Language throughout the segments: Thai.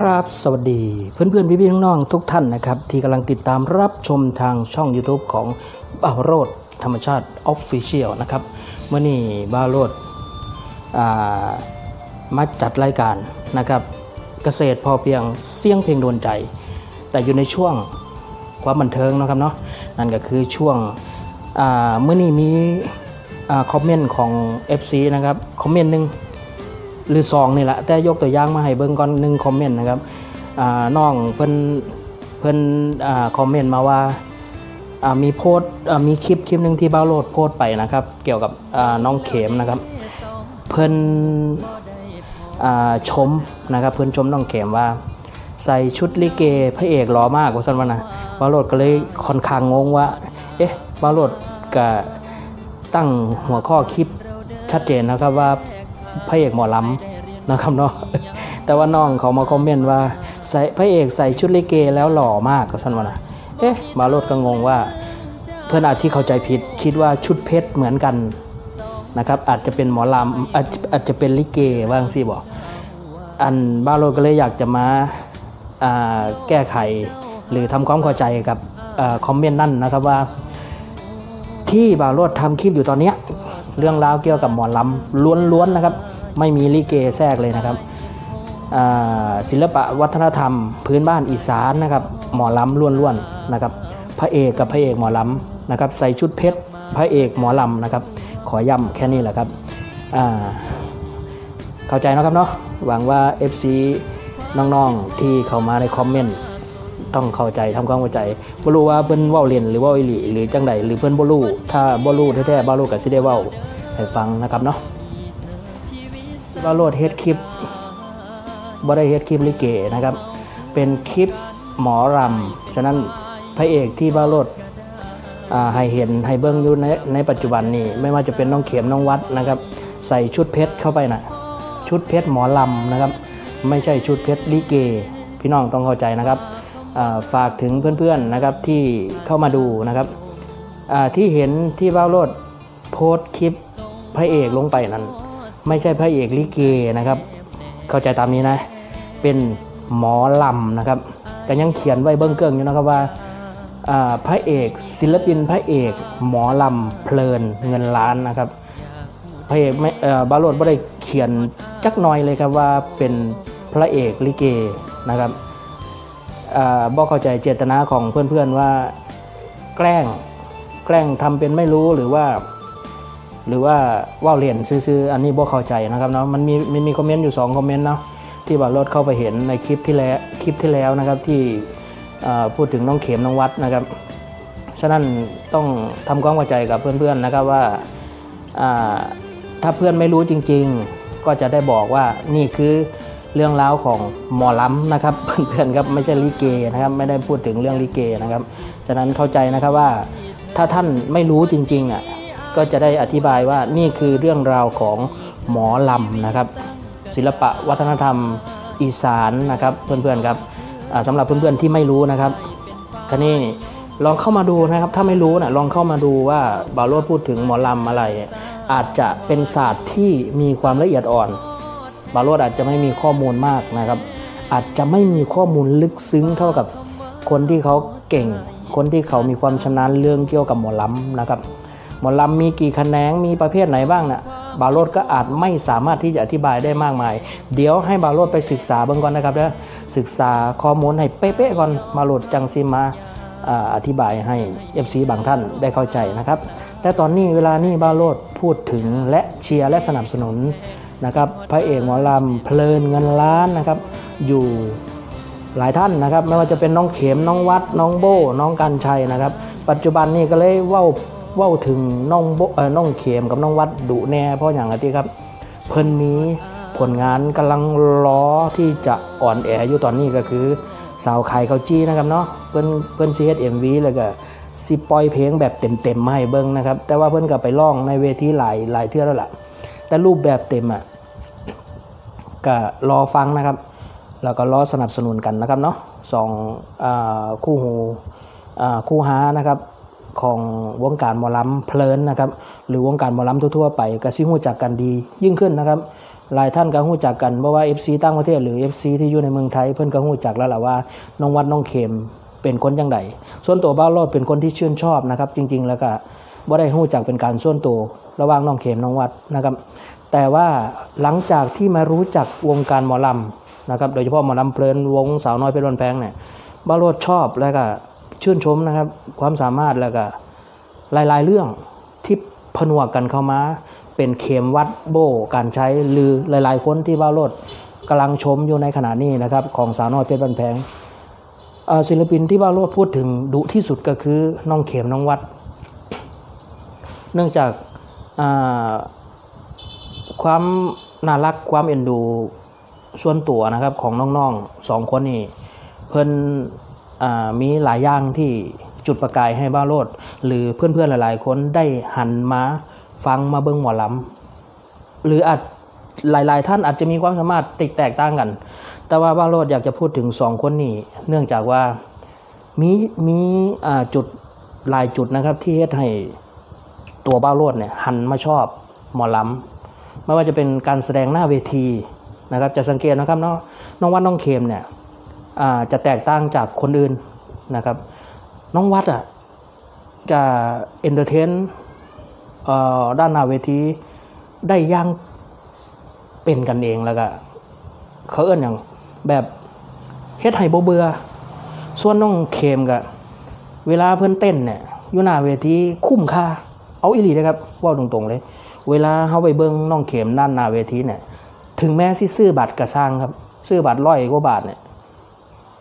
ครับสวัสดีเพื่อนเพื่อนๆพี่ๆน้องๆทุกท่านนะครับ ที่กำลังติดตามรับชมทางช่อง YouTube ของบาโรดธรรมชาติ Official นะครับเมื่อนี้บ่าโรดมาจัดรายการนะครับ เกษตรพอเพียงเสียงเพลงโดนใจ แต่อยู่ในช่วงความบันเทิงนะครับเนาะนั่นก็คือช่วงเมื่อนี้มีคอมเมนต์ของ FC นะครับคอมเมนต์หนึ่ง หรือซองนี่แหละแต่ยกตัวอย่างมาให้เบิ่งก่อนหนึ่งคอมเมนต์นะครับน้องเพิ่นเพิ่นอคอมเมนต์มาว่ามีโพสมีคลิปคลิปหนึ่งที่บ้าวโลดโพสไปนะครับ เกี่ยวกับน้องเข็มนะครับ เพิ่นอ่าชมนะครับ เพิ่นชมน้องเข็มว่า ใส่ชุดลิเกพระเอกหล่อมากว่าซั่นว่านะบ้าวโลดก็เลยค่อนข้างงงว่า เอ๊ะบ้าวโลดก็ตั้งหัวข้อคลิปชัดเจนนะครับว่า พระเอกหมอลำนะครับเนาะแต่ว่าน้องเขามาคอมเมนต์ว่าใส่พระเอกใส่ชุดลิเกแล้วหล่อมากก็ท่านว่านะเอ๊ะบาโรดก็งงว่า เพื่อนอาชีพเข้าใจผิด คิดว่าชุดเพชรเหมือนกันนะครับอาจจะเป็นหมอลำอาจอาจจะเป็นลิเกว่างสิบอกอันบาโรดก็เลยอยากจะมาาแก้ไขหรือทำความเข้าใจกับอคอมเมนต์นั่นนะครับว่าที่บาโรดทำคลิปอยู่ตอนเนี้ย เรื่องราวเกี่ยวกับหมอลำล้วนๆนะครับ ไม่มีลิเกแทรกเลยนะครับศิลปะวัฒนธรรม พื้นบ้านอีสานนะครับหมอลำล้วนๆนะครับพระเอกกับพระเอกหมอลำนะครับใส่ชุดเพชรพระเอกหมอลำนะครับ ขอย้ำแค่นี้แหละครับเข้าใจนะครับเนาะหวังว่า FC น้องๆที่เข้ามาในคอมเมนต์ ต้องเข้าใจทำความเข้าใจบ่รู้ว่าเพิ่นเว้าเล่นหรือเว้าอีหลีหรือจังใดหรือเพิ่นบ่รู้ถ้าบ่รู้แท้ๆบ่รู้ก็สิได้เว้าให้ฟังนะครับเนาะบ่โลดเฮ็ดคลิปบ่ได้เฮ็ดคลิปลิเกนะครับ เป็นคลิปหมอรำฉะนั้นพระเอกที่บ่โลดอ่าให้เห็นให้เบิ่งอยู่ในในปัจจุบันนี้ไม่ว่าจะเป็นน้องเข็มน้องวัดนะครับ ใส่ชุดเพชรเข้าไปน่ะชุดเพชรหมอลำนะครับ ไม่ใช่ชุดเพชรลิเก พี่น้องต้องเข้าใจนะครับ ฝากถึงเพื่อนๆนะครับที่เข้ามาดูนะครับที่เห็นที่บ้าวโรดโพสต์คลิปพระเอกลงไปนั้น ไม่ใช่พระเอกลิเกนะครับ เข้าใจตามนี้นะ เป็นหมอลำนะครับแต่ยังเขียนไว้เบื้องเกิงอยู่นะครับว่าพระเอกศิลปินพระเอกหมอลำเพลินเงินล้านนะครับพระเอกไม่เอ่อบาโรดไม่ได้เขียนจักหน่อยเลยครับว่าเป็นพระเอกลิเกนะครับ บอกเข้าใจเจตนาของเพื่อนๆว่าแกล้งแกล้งทำเป็นไม่รู้หรือว่า หรือว่าว่าเรียนซื้อๆอันนี้บอกเข้าใจนะครับเนาะมันมีมันมีคอมเมนต์อยู่2คอมเมนต์เนาะที่บารดเข้าไปเห็นในคลิปที่แล้วคลิปที่แล้วนะครับที่พูดถึงน้องเข็มน้องวัดนะครับฉะนั้นต้องทำความเข้าใจกับเพื่อนๆนะครับว่าถ้าเพื่อนไม่รู้จริง ๆ ก็จะได้บอกว่านี่คือ เรื่องราวของหมอล้ำนะครับเพื่อนๆครับไม่ใช่ลิเกนะครับไม่ได้พูดถึงเรื่องลิเกนะครับฉะนั้นเข้าใจนะครับว่าถ้าท่านไม่รู้จริงๆอะก็จะได้อธิบายว่านี่คือเรื่องราวของหมอลำนะครับ ศิลปะวัฒนธรรมอีสานนะครับเพื่อนๆครับสำหรับเพื่อนๆที่ไม่รู้นะครับคันนี้ลองเข้ามาดูนะครับ ถ้าไม่รู้นะลองเข้ามาดูว่าบาโรดพูดถึงหมอลำอะไร อาจจะเป็นศาสตร์ที่มีความละเอียดอ่อน บาโรดอาจจะไม่มีข้อมูลมากนะครับ อาจจะไม่มีข้อมูลลึกซึ้งเท่ากับคนที่เขาเก่ง คนที่เขามีความชนาญเรื่องเกี่ยวกับหมอลำนะครับ หมอลำมีกี่แขนงมีประเภทไหนบ้างนะ่ะบาโรดก็อาจไม่สามารถที่จะอธิบายได้มากมาย เดี๋ยวให้บาโรดไปศึกษาเบื้องก่อนนะครับเด้อศึกษาข้อมูลให้เป๊ะๆก่อนบาโรดจังซีมาอ่าอธิบายให้ FC บางท่านได้เข้าใจนะครับ แต่ตอนนี้เวลานี้บาโรดพูดถึงและเชียร์และสนับสนุน นะครับพระเอกหมอลำเพลินเงินล้านนะครับ อยู่หลายท่านนะครับ ไม่ว่าจะเป็นน้องเข็มน้องวัด น้องโบน้องกันชัยนะครับ ปัจจุบันนี้ก็เลยเว้าเว้าถึงน้องโบเออน้องเข็มกับน้องวัดดุแน่เพราะอย่างไรที่ครับ เพิ่นมีผลงานกำลังล้อที่จะอ่อนแออยู่ตอนนี้ก็คือสาวไข่เขาจี้นะครับเนาะเพิ่นเพิ่นซีเอสเอ็มวีแล้วก็สิปล่อยเพลงแบบเต็มๆมาให้เบิ่งนะครับ แต่ว่าเพิ่นก็ไปร้องในเวทีหลายหลายเทื่อแล้วล่ะ แต่รูปแบบเต็มอะก็รอฟังนะครับ แล้วก็รอสนับสนุนกันนะครับเนาะสองอคู่หูคู่หานะครับของวงการหมอลำเพลินนะครับหรือวงการหมอลำทั่วๆไปก็ซิหูจักกันดียิ่งขึ้นนะครับหลายท่านก็ฮู้จักกันเพราะว่า FC ต่างประเทศหรือ FC ที่อยู่ในเมืองไทยเพิ่อนก็ฮู้จักแล้วแหละว่าน้องวัดน้องเข็มเป็นคนจังไดส่วนตัวบ้าโลดเป็นคนที่ชื่นชอบนะครับ จริง ๆ แล้วก็ บ่ได้ฮู้จักเป็นการส่วนตัวระหว่างน้องเขมน้องวัดนะครับ แต่ว่าหลังจากที่มารู้จักวงการหมอลำนะครับ โดยเฉพาะหมอลำเพลินวงสาวน้อยเพชรวันแพงเนี่ยบ้าโลดชอบแล้วก็ชื่นชมนะครับ ความสามารถแล้วก็หลาย ๆ เรื่องที่ผนวกกันเข้ามา เป็นเข็มวัดโบการใช้หรือหลาย ๆ คนที่บ้าโลดกำลังชมอยู่ในขณะนี้นะครับของสาวน้อยเพชรบันแพงศิลปินที่บ้าโลดพูดถึงดุที่สุดก็คือน้องเข็มน้องวัด เนื่องจากาความน่ารักความเอ็นดูส่วนตัวนะครับของน้องๆสองคนนี้เพิ่นอ่ามีหลายอย่างที่จุดประกายให้บ้าโลด หรือเพื่อนๆหลายๆ คนได้หันมาฟังมาเบิ่งหมอลำหรืออาจหลายๆ ท่านอาจจะมีความสามารถติดแตกต่างกัน แต่ว่าบ้าโลดอยากจะพูดถึงสองคนนี้ เนื่องจากว่ามีมีจุดหลายจุดนะครับที่เฮ็ดให้ ตัวบ้าโลดเนี่ยหันมาชอบหมอลำไม่ว่าจะเป็นการแสดงหน้าเวทีนะครับจะสังเกตนะครับเนาะน้องวัดน้องเคมเนี่ยจะแตกต่างจากคนอื่นนะครับ น้องวัดอะจะเอนเตอร์เทนด้านหน้าเวทีได้อยังเป็นกันเองแล้วก็เขาเอื้นอย่างแบบเฮ็ดให้บเบื่อส่วนน้องเคมก็เวลาเพิ่อนเต้นเนี่ยอยู่หน้าเวทีคุ้มค่า เอาอีหลีนะครับว่าตรงๆเลย เวลาเขาไปเบิ้งน้องเข็มด้านนาเวทีเนี่ย ถึงแม้สิซื้อบัตรกระช่างครับ ซื้อบัตรร้อยกว่าบาทเนี่ย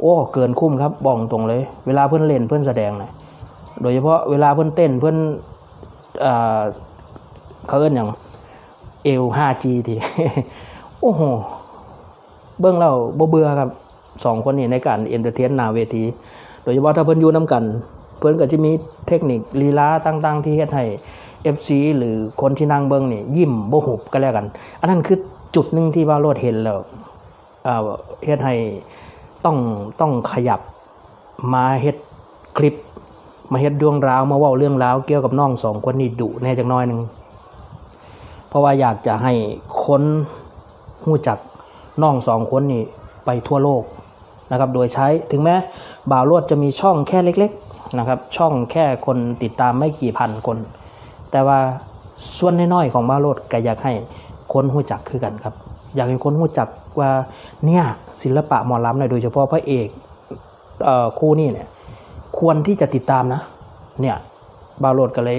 โอ้ เกินคุ้มครับบอกตรงเลย เวลาเพื่อนเล่นเพื่อนแสดงเนี่ยโดยเฉพาะเวลาเพื่อนเต้นเพื่อนเอ่อเขาเอิ้นอย่างเอว 5G ทีโอ้โห เบิ้องแล้วบ่เบื่อครับสองคนนี้ในการเอนเตอร์เทนนาเวที โดยเฉพาะถ้าเพิ่นอยู่น้กัน พิ่นก็จะมีเทคนิคลีลาต่างๆ ที่เฮ็ดให้ FC หรือคนที่นั่งเบิ่งนี่ยิ้มบ่หุบก็แล้วกัน อันนั้นคือจุดหนึ่งที่ว่าโลดเห็นแล้วเออเฮ็ดให้ต้องต้องขยับมาเฮ็ดคลิป มาเฮ็ดเรื่องราวมาเว้าเรื่องราวเกี่ยวกับน้องสองคนนี้ดุแน่จักน้อยหนึ่งเพราะว่าอยากจะให้คนหู้จักน้องสองคนนี้ไปทั่วโลกนะครับ โดยใช้ถึงแม้บ่าวรวดจะมีช่องแค่เล็ก นะครับ ช่องแค่คนติดตามไม่กี่พันคน แต่ว่าส่วนน้อยๆของบ่าวรดก็อยากให้คนหู้จักคือกันครับ อยากให้คนหู้จักว่าเนี่ยศิลปะหมอลำเนี่ยโดยเฉพาะพระเอกเอ่อคู่นี้เนี่ยควรที่จะติดตามนะ เนี่ยบ้าโหลดก็เลย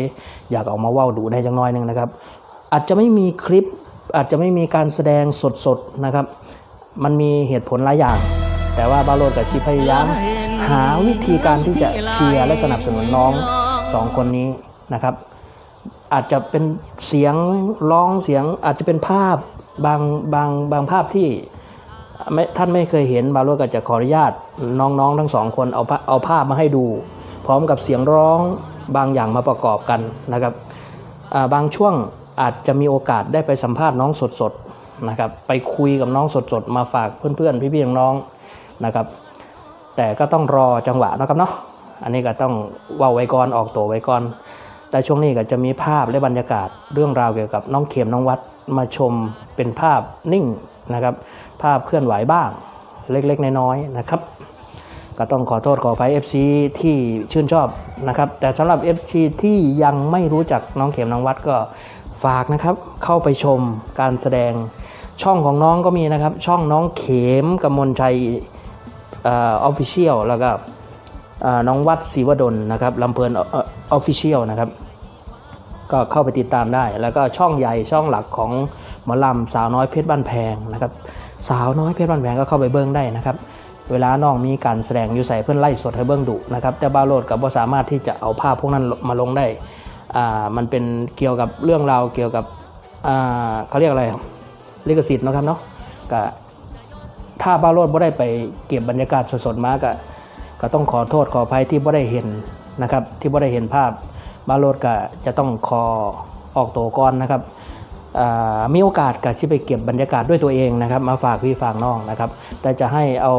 อยากออกมาว่าดูได้จังน้อยหนึงนะครับ อาจจะไม่มีคลิปอาจจะไม่มีการแสดงสดๆนะครับ มันมีเหตุผลหลายอย่าง แต่ว่าบ้าโหลดกับชิพยายาม หาวิธีการที่จะเชียร์และสนับสนุนน้องสองคนนี้นะครับ อาจจะเป็นเสียงร้องเสียงอาจจะเป็นภาพบางบางบางภาพที่ไม่ท่านไม่เคยเห็นบาโรก็จะขออนุญาตน้องๆ ทั้งสองคนเอาภาเอาภาพมาให้ดู พร้อมกับเสียงร้องบางอย่างมาประกอบกันนะครับาบางช่วงอาจจะมีโอกาสได้ไปสัมภาษณ์น้องสดๆนะครับไปคุยกับน้องสดๆ มาฝากเพื่อนๆ พี่ๆน้องๆนะครับ แต่ก็ต้องรอจังหวะนะครับเนาะอันนี้ก็ต้องว่าไว้ก่อนออกตัวไว้ก่อนแต่ช่วงนี้ก็จะมีภาพและบรรยากาศเรื่องราวเกี่ยวกับน้องเข็มน้องวัดมาชมเป็นภาพนิ่งนะครับ ภาพเคลื่อนไหวบ้างเล็กๆ น้อยๆนะครับ ก็ต้องขอโทษขออภัย FC ที่ชื่นชอบนะครับ แต่สำหรับ FC ที่ยังไม่รู้จักน้องเข็มน้องวัดก็ฝากนะครับ เข้าไปชมการแสดงช่องของน้องก็มีนะครับ ช่องน้องเข็มกมลชัย ออฟฟิเชียลแล้วก็น้องวัดศรีวดลนะครับลำเพลินออฟฟิเชียลนะครับ ก็เข้าไปติดตามได้ แล้วก็ช่องใหญ่ช่องหลักของหมอลำสาวน้อยเพชรบ้านแพงนะครับ สาวน้อยเพชรบ้านแพงก็เข้าไปเบิ้งได้นะครับเวลาน้องมีการแสดงอยู่ใส่เพื่อนไล่สดให้เบิ้งดุนะครับแต่บาโหลดกับว่าสามารถที่จะเอาภาพพวกนั้นมาลงได้อ่ามันเป็นเกี่ยวกับเรื่องราวเกี่ยวกับอ่าเขาเรียกอะไรลิขสิทธิ์นะครับเนาะก็ ถ้าบ้าโรดบ่ได้ไปเก็บบรรยากาศสดๆมาก็ก็ต้องขอโทษขออภัยที่บ่ได้เห็นนะครับ ที่บ่ได้เห็นภาพบ้าโรดก็จะต้องขอออกตัวก่อนนะครับอ่มีโอกาสก็สิไปเก็บบรรยากาศด้วยตัวเองนะครับ มาฝากพี่ฝากน้องนะครับ แต่จะให้เอา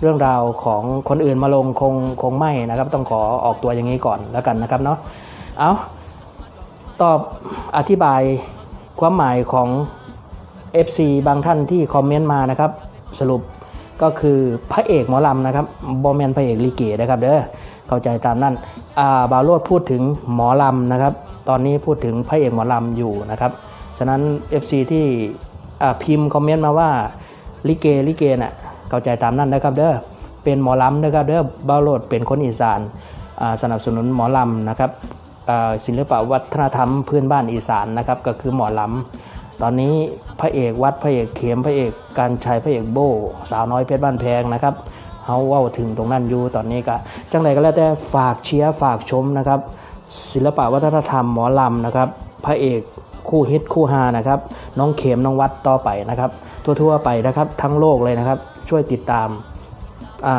เรื่องราวของคนอื่นมาลงคงคงไม่นะครับ ต้องขอออกตัวอย่างนี้ก่อนแล้วกันนะครับเนาะเอาตอบอธิบายความหมายของ FC บางท่านที่คอมเมนต์มานะครับ สรุปก็คือพระเอกหมอลำนะครับบอมแมนพระเอกลิเกนะครับเด้อเข้าใจตามนั้นอ่าบาวโรดพูดถึงหมอลำนะครับ ตอนนี้พูดถึงพระเอกหมอลำอยู่นะครับฉะนั้น FC ที่อ่าพิมพ์คอมเมนต์มาว่าลิเกลิเกน่ะเข้าใจตามนั้นนะครับเด้อเป็นหมอลำนะครับเด้อบาวโรดเป็นคนอีสานอ่าสนับสนุนหมอลำนะครับอ่าศิลปะวัฒนธรรมพื้นบ้านอีสานนะครับก็คือหมอลำ ตอนนี้พระเอกวัดพระเอกเข็มพระเอกการชัยพระเอกโบสาวน้อยเพชรบ้านแพงนะครับเฮาว้าถึงตรงนั้นอยู่ตอนนี้ก็จังไรก็แล้วแต่ฝากเชียร์ฝากชมนะครับ ศิลปะวัฒนธรรมหมอลำนะครับ พระเอกคู่ฮิตคู่ฮานะครับ น้องเข็มน้องวัดต่อไปนะครับ ทั่วๆไปนะครับ ทั้งโลกเลยนะครับ ช่วยติดตามา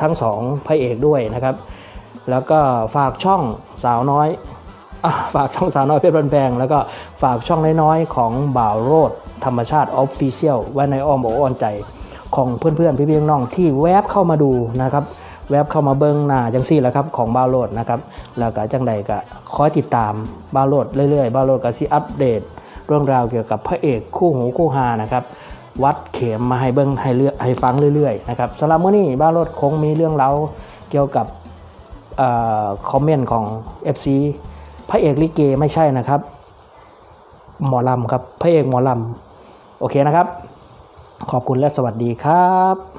ทั้งสองพระเอกด้วยนะครับ แล้วก็ฝากช่องสาวน้อย ฝากช่องสาวน้อยเพชรบันแพงแล้วก็ฝากช่องน้อยๆของบ่าวโรดธรรมชาติออฟฟิเชียลไว้ในอ้อมอกอ้อมใจของเพื่อนๆ พี่ๆน้องที่แวบเข้ามาดูนะครับแวบเข้ามาเบิ้งหน้าจังซี่แหละครับของบ่าโรดนะครับแล้วก็จังใดก็คอยติดตามบ่าโรดเรื่อยๆบ่าโรดก็สิอัปเดต เรื่องราวเกี่ยวกับพระเอกคู่หูคู่ฮานะครับวัดเข็มมาให้เบิ้งให้เลือกให้ฟังเรื่อยๆนะครับสำหรับมื้อนี้บ่าโรดคงมีเรื่องเล่าเกี่ยวกับอคอมเมนต์ของ FC พระเอกลิเกไม่ใช่นะครับ หมอลำครับ พระเอกหมอลำ โอเคนะครับ ขอบคุณและสวัสดีครับ